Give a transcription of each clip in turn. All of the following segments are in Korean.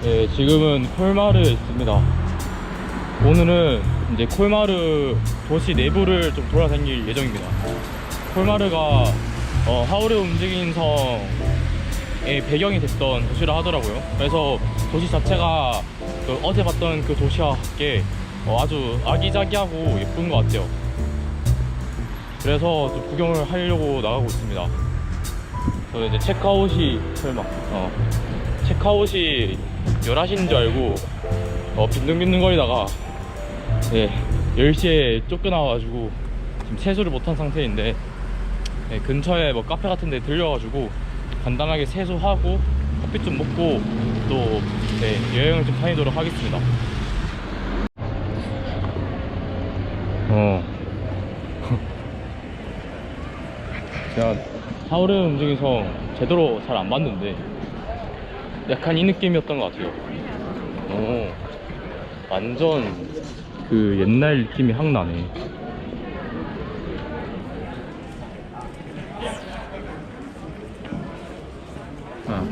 네, 지금은 콜마르에 있습니다. 오늘은 이제 콜마르 도시 내부를 좀 돌아다닐 예정입니다. 콜마르가 어, 하울의 움직인 성의 배경이 됐던 도시라 하더라고요. 그래서 도시 자체가 그 어제 봤던 그 도시와 함께 어, 아주 아기자기하고 예쁜 것 같아요. 그래서 좀 구경을 하려고 나가고 있습니다. 저는 이제 체크아웃이 설마 어, 체크아웃이 11시인 줄 알고 어, 빈둥빈둥거리다가 예, 10시에 쫓겨나와가지고 지금 세수를 못한 상태인데 예, 근처에 뭐 카페 같은 데 들려가지고 간단하게 세수하고 커피 좀 먹고 또 네, 여행을 좀 다니도록 하겠습니다. 어. 제가 하울의 움직이서 제대로 잘 안 봤는데 약간 이 느낌이었던 것 같아요 어, 완전 그 옛날 느낌이 확 나네. 아.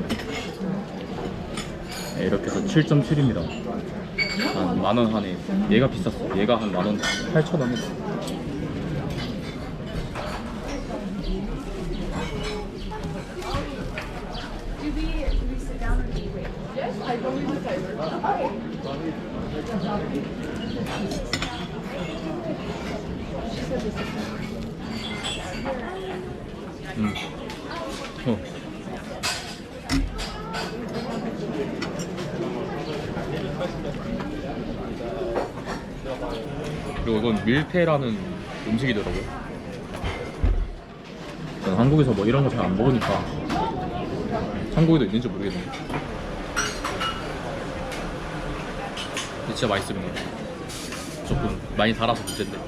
네, 이렇게 해서 7.7입니다. 한 만원 하네. 얘가 비쌌어. 얘가 한 만원, 8천원 했어. 음. 어. 그리고 이건 밀페라는 음식이더라고요. 한국에서 뭐 이런 거 잘 안 먹으니까 한국에도 있는지 모르겠는데. 진짜 맛있습니다. 조금 많이 달아서 문제인데.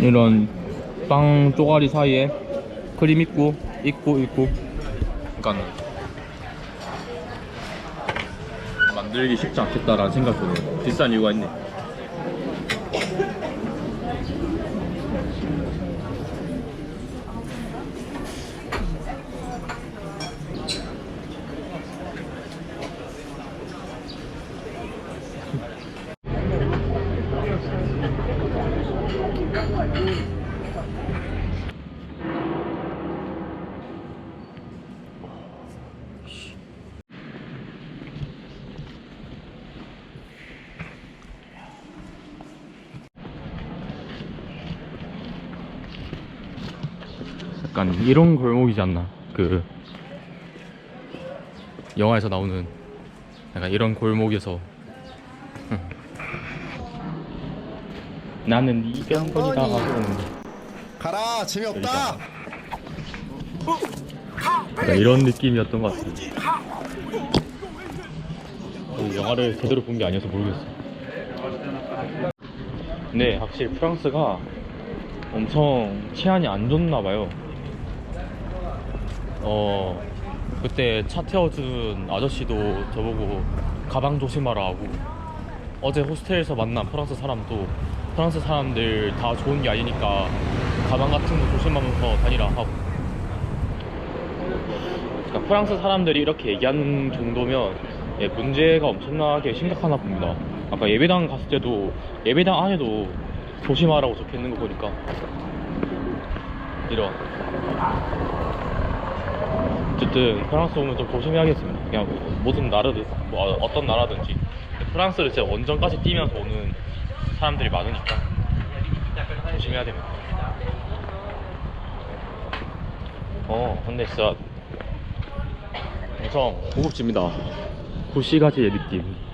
이런 빵 쪼가리 사이에 크림 있고 있고 있고 그러니까 만들기 쉽지 않겠다라는 생각 드네요 비싼 이유가 있네 약간 이런 골목이지 않나. 그 영화에서 나오는 약간 이런 골목에서. 나는 네 병건이다 하고 가라 재미없다. 약간 이런 느낌이었던 것그 영화를 제대로 본 게 아니어서 모르겠어요 네 확실히 프랑스가 엄청 치안이 안 좋나 봐요 어 그때 차 태워준 아저씨도 저보고 가방 조심하라 하고 어제 호스텔에서 만난 프랑스 사람도 프랑스 사람들 다 좋은 게 아니니까 가방 같은 거 조심하면서 다니라 하고. 그러니까 프랑스 사람들이 이렇게 얘기하는 정도면 예, 문제가 엄청나게 심각하나 봅니다. 아까 예배당 갔을 때도 예배당 안에도 조심하라고 적혀 있는 거 보니까. 이런 어쨌든 프랑스 오면 좀 조심해야겠습니다. 그냥 모든 나라든 뭐 어떤 나라든지 프랑스를 진짜 원정까지 뛰면서 오는 사람들이 많으니까 조심해야 됩니다. 어, 근데 진짜 엄청 고급집니다. 구시가지의 느낌.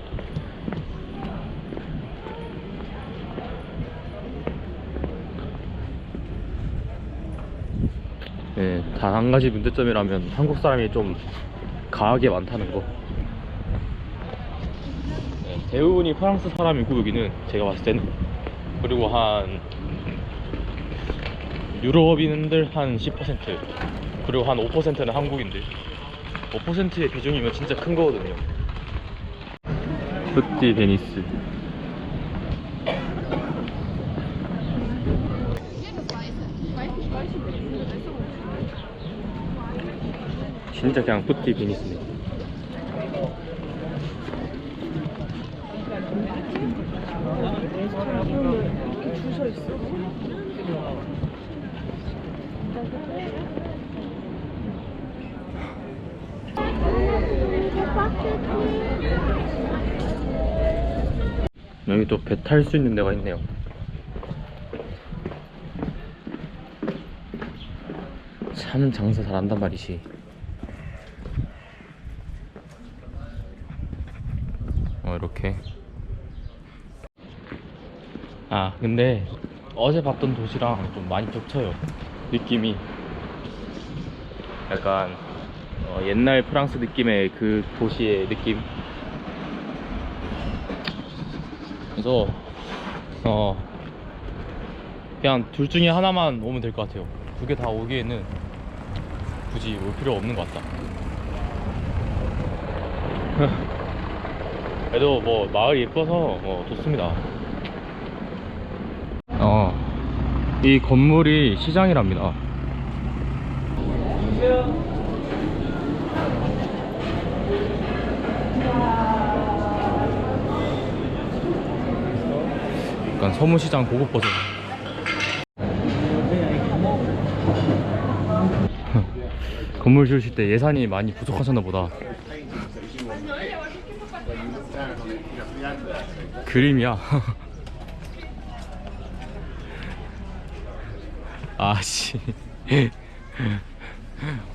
네, 단한 가지 문제점이라면 한국 사람이 좀 가하게 많다는 거. 네, 대부분이 프랑스 사람이고 여기는 제가 봤을 때는 그리고 한 유럽인들 한 10% 그리고 한 5%는 한국인들 5%의 비중이면 진짜 큰 거거든요. 푸띠 베니스. 진짜 그냥 푸티 비니스네. 있어. 여기 또 배 탈 수 있는 데가 있네요. 사는 장사 잘 한단 말이지. 어, 이렇게. 아, 근데 어제 봤던 도시랑 좀 많이 겹쳐요. 느낌이. 약간 어, 옛날 프랑스 느낌의 그 도시의 느낌. 그래서 어 그냥 둘 중에 하나만 오면 될 것 같아요. 두 개 다 오기에는 굳이 올 필요 없는 것 같다. 그래도 뭐 마을 예뻐서 어, 좋습니다. 어, 이 건물이 시장이랍니다. 약간 서문시장 고급 버전. 건물 지으실 때 예산이 많이 부족하셨나 보다. 그림이야. 아씨.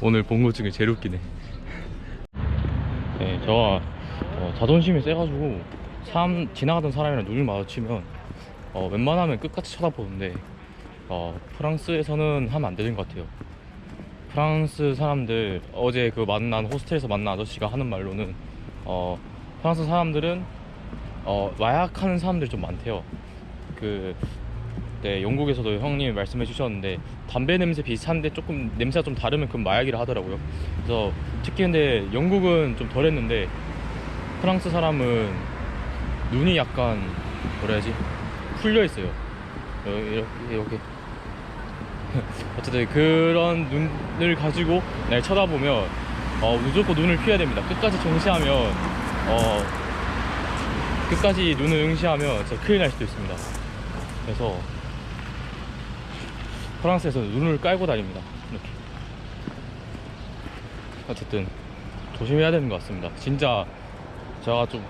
오늘 본 것 중에 제일 웃기네. 네, 저가 어, 자존심이 세가지고 사람 지나가던 사람이랑 눈을 마주치면 어, 웬만하면 끝까지 쳐다보는데 어, 프랑스에서는 하면 안 되는 것 같아요. 프랑스 사람들 어제 그 만난 호스텔에서 만난 아저씨가 하는 말로는 어, 프랑스 사람들은 어, 마약하는 사람들이 좀 많대요. 그 네, 영국에서도 형님이 말씀해 주셨는데 담배 냄새 비슷한데 조금 냄새가 좀 다르면 그건 마약이라 하더라고요. 그래서 특히 근데 영국은 좀 덜했는데 프랑스 사람은 눈이 약간 뭐라 해야지 풀려 있어요. 어, 이렇게 이렇게 어쨌든 그런 눈을 가지고 날 쳐다보면 어, 무조건 눈을 피해야 됩니다. 끝까지 정시하면 어, 끝까지 눈을 응시하면 진짜 큰일 날 수도 있습니다. 그래서 프랑스에서는 눈을 깔고 다닙니다. 이렇게. 어쨌든 조심해야 되는 것 같습니다. 진짜 제가 좀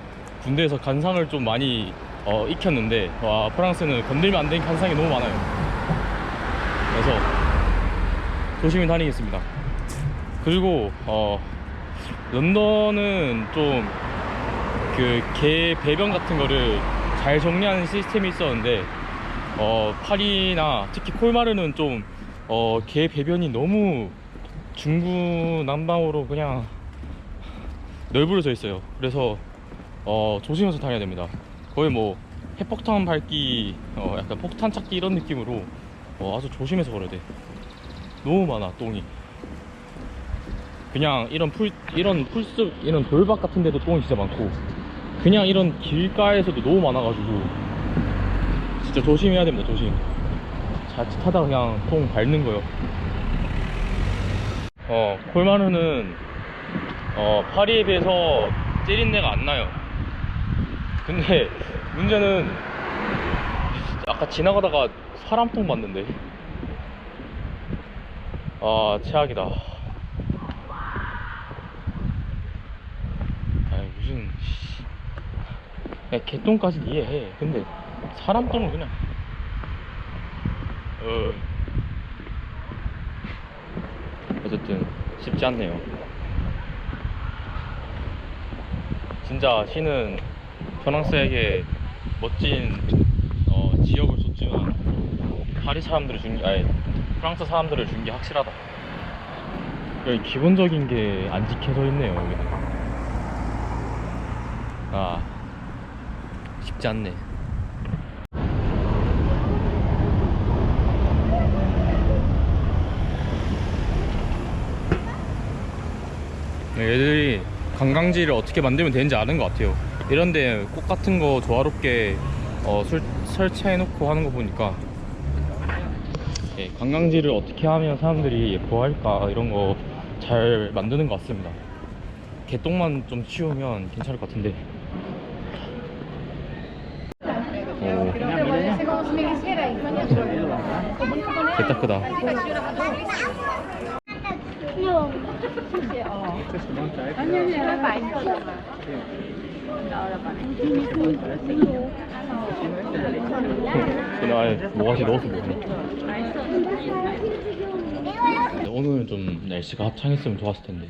군대에서 간상을 좀 많이 어, 익혔는데 와 프랑스는 건들면 안 되는 간상이 너무 많아요. 그래서 조심히 다니겠습니다. 그리고 어, 런던은 좀 그 개 배변 같은 거를 잘 정리하는 시스템이 있었는데 어, 파리나 특히 콜마르는 좀 어, 개 배변이 너무 중구난방으로 그냥 널브러져 있어요. 그래서 어, 조심해서 다녀야 됩니다. 거의 뭐 핵폭탄 밟기, 어, 약간 폭탄 찾기 이런 느낌으로 어, 아주 조심해서 걸어야 돼. 너무 많아 똥이. 그냥 이런 풀 이런 풀숲 이런 돌밭 같은 데도 똥이 진짜 많고 그냥 이런 길가에서도 너무 많아가지고 진짜 조심해야 됩니다 조심. 자칫하다가 그냥 똥 밟는 거요. 어 콜마르는 어 파리에 비해서 찌린내가 안 나요. 근데 문제는 아까 지나가다가 사람똥 봤는데 아 최악이다. 아 무슨 개똥까지 이해해. 근데 사람똥은 그냥 어 어쨌든 쉽지 않네요. 진짜 시는 프랑스에게 멋진 어, 지역을 줬지만 파리 사람들을 준 게, 아니 프랑스 사람들을 준 게 확실하다. 여기 기본적인 게 안 지켜져 있네요 여기는. 아 쉽지 않네. 네, 얘들이 관광지를 어떻게 만들면 되는지 아는 것 같아요. 이런데 꽃 같은 거 조화롭게 어, 술, 설치해놓고 하는 거 보니까 예, 관광지를 어떻게 하면 사람들이 예뻐할까 이런 거 잘 만드는 것 같습니다. 개똥만 좀 치우면 괜찮을 것 같은데. 오, 개딱 크다. 아예 뭐가지 넣어서 먹네. 오늘은 좀 날씨가 화창했으면 좋았을 텐데.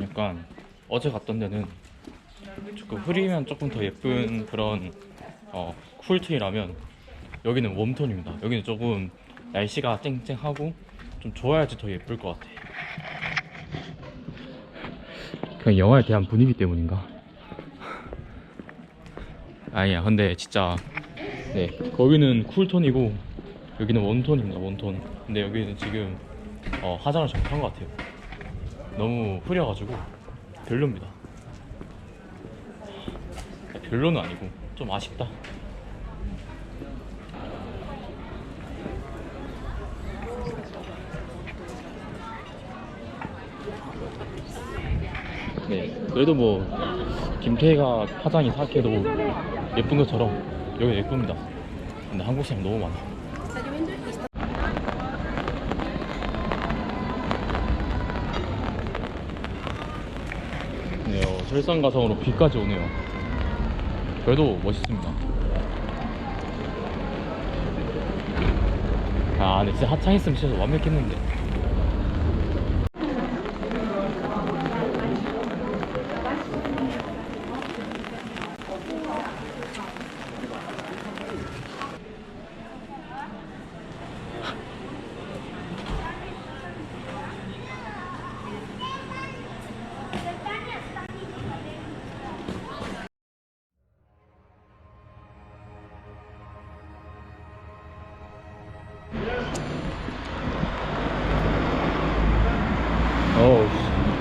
약간 어제 갔던 데는 조금 흐리면 조금 더 예쁜 그런 어, 쿨톤이라면 여기는 웜톤입니다. 여기는 조금 날씨가 쨍쨍하고 좀 좋아야지 더 예쁠 것 같아. 그냥 영화에 대한 분위기 때문인가? 아니야, 근데 진짜 네 거기는 쿨톤이고 여기는 웜톤입니다. 웜톤. 근데 여기는 지금 어, 화장을 잘못한 것 같아요. 너무 흐려가지고 별로입니다. 별로는 아니고 좀 아쉽다. 네, 그래도 뭐 김태희가 화장이 사악해도 예쁜 것처럼 여기 예쁩니다. 근데 한국 사람 너무 많아. 네, 어, 설상가성으로 비까지 오네요. 그래도 멋있습니다. 아, 근데 진짜 하창했으면 진짜 완벽했는데.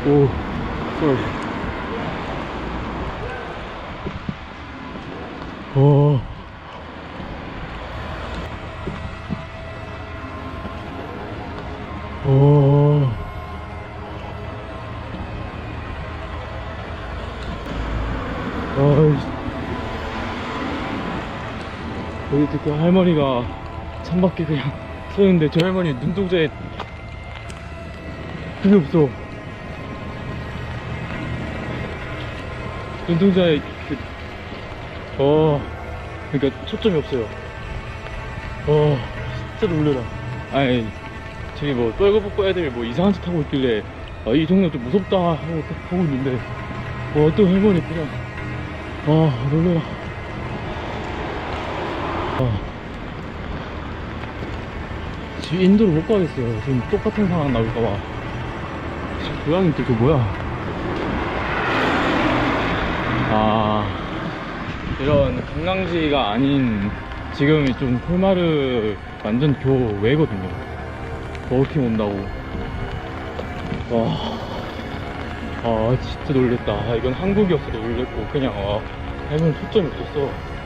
오, 쏠. 오. 오. 어이씨. 여기 듣고 할머니가 창밖에 그냥 서 있는데 저 할머니 눈동자에 힘이 없어. 눈동자에 그, 어, 그러니까 초점이 없어요. 어, 진짜 놀래라. 아니, 저기 뭐 뻘거벗고 애들 뭐 이상한 짓 하고 있길래 아, 이 동네 좀 무섭다 하고 딱 보고 있는데 어, 어떤 할머니 그냥 아 놀래라. 아. 지금 인도를 못 가겠어요. 지금 똑같은 상황 나올까봐. 고양이 또저 뭐야? 아, 이런 관광지가 아닌 지금 좀 콜마르 완전 교외거든요. 워킹 온다고. 와, 아, 진짜 놀랬다. 아, 이건 한국이었어도 놀랬고, 그냥, 아, 할머니 초점이 없었어.